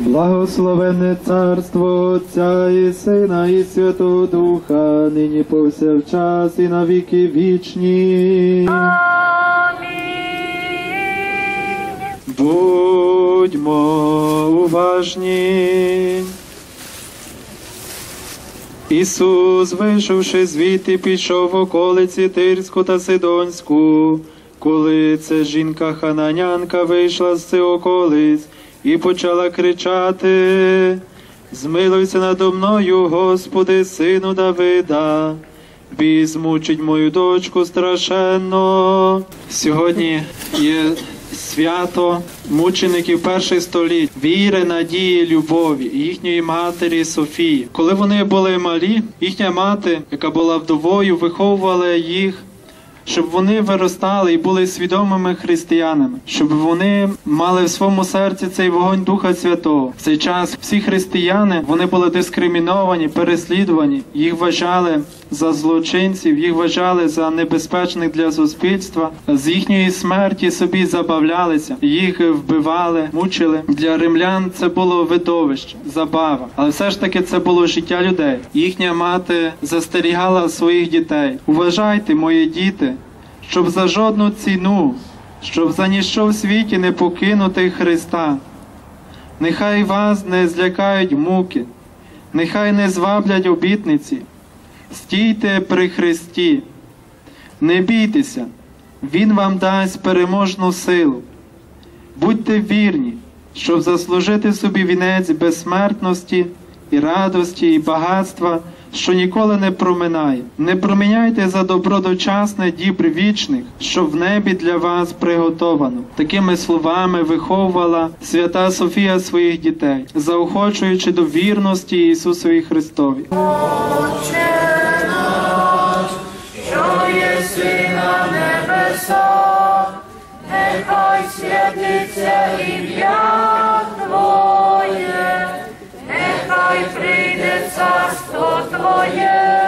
Благословенне царство Отця і Сина, і Святого Духа, нині повсякчас і на віки вічні. Будьмо уважні. Ісус, вийшовши звідти, пішов в околиці Тирську та Сидонську, коли це жінка хананянка вийшла з цих околиць і почала кричати: Змилуйся надо мною, Господи, сину Давида. Біс мучить мою дочку страшенно. Сьогодні є свято мучеників перших століть, віри, надії, любові, їхньої матері Софії. Коли вони були малі, їхня мати, яка була вдовою, виховувала їх. Щоб вони виростали і були свідомими християнами, щоб вони мали в своєму серці цей вогонь Духа Святого. В цей час всі християни вони були дискриміновані, переслідувані, їх вважали за злочинців, їх вважали за небезпечних для суспільства. З їхньої смерті собі забавлялися, їх вбивали, мучили. Для римлян це було видовище, забава, але все ж таки це було життя людей. Їхня мати застерігала своїх дітей. Уважайте, мої діти, щоб за жодну ціну, щоб за ніщо в світі не покинути Христа. Нехай вас не злякають муки, нехай не зваблять обітниці. Стійте при Христі, не бійтеся, Він вам дасть переможну силу. Будьте вірні, щоб заслужити собі вінець безсмертності і радості, і багатства, що ніколи не проминає. Не проміняйте за добро дочасне дібр вічних, що в небі для вас приготовано. Такими словами виховувала свята Софія своїх дітей, заохочуючи до вірності Ісусові Христові. небесах, нехай святиться ім'я Твоє, нехай прийде царство Твоє,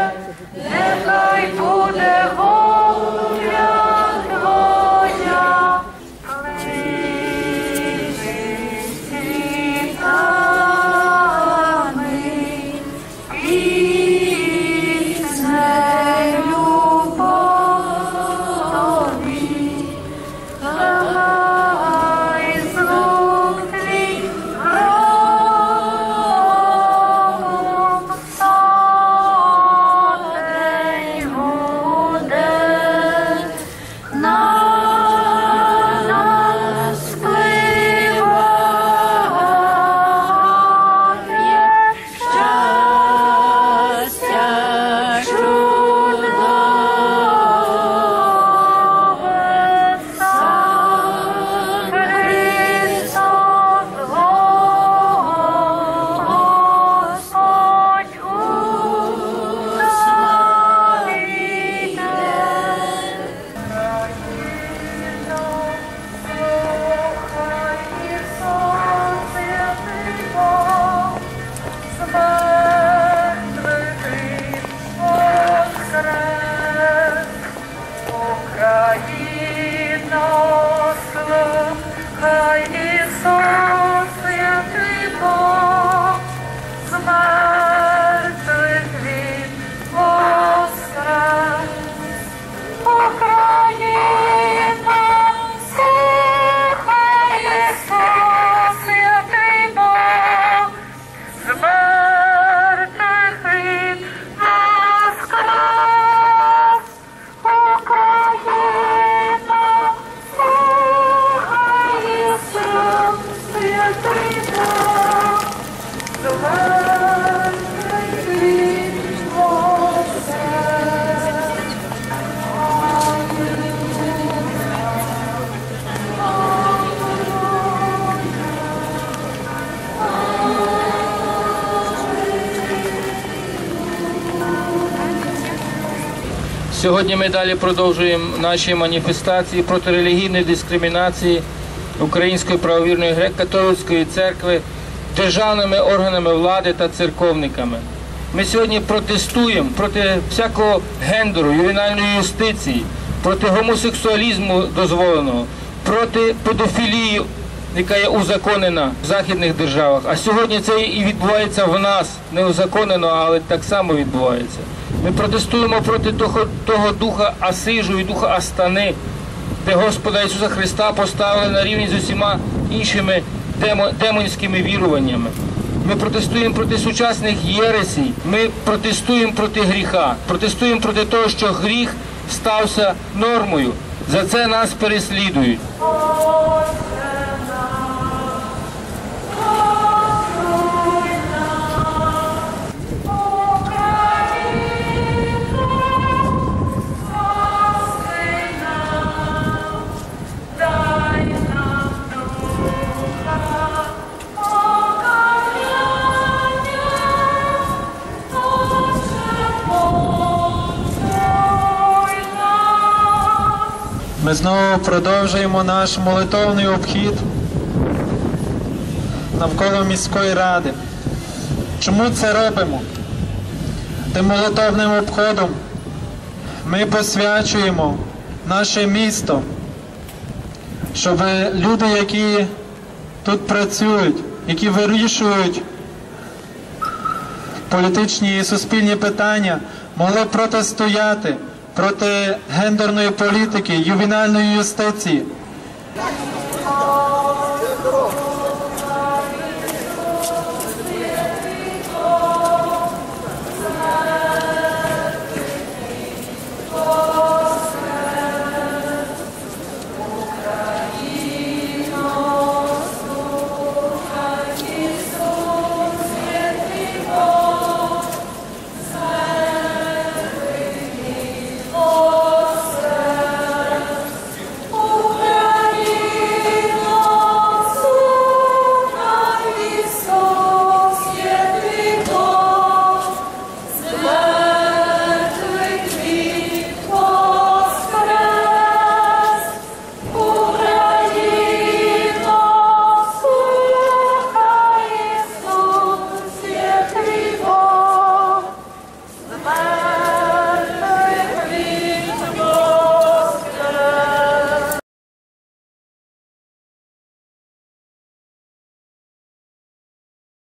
Сьогодні ми далі продовжуємо наші маніфестації проти релігійної дискримінації Української правовірної греко-католицької церкви державними органами влади та церковниками. Ми сьогодні протестуємо проти всякого гендеру, ювенальної юстиції, проти гомосексуалізму дозволеного, проти педофілії яка є узаконена в західних державах. А сьогодні це і відбувається в нас не узаконено, але так само відбувається. Ми протестуємо проти того, того духа Асижу і духа Астани, де Господа Ісуса Христа поставили на рівні з усіма іншими демо- демонськими віруваннями. Ми протестуємо проти сучасних єресій, ми протестуємо проти гріха, протестуємо проти того, що гріх стався нормою. За це нас переслідують. Ми знову продовжуємо наш молитовний обхід навколо міської ради. Чому це робимо? Тим молитовним обходом ми посвячуємо наше місто, щоб люди, які тут працюють, які вирішують політичні і суспільні питання, могли протистояти проти гендерної політики, ювенальної юстиції.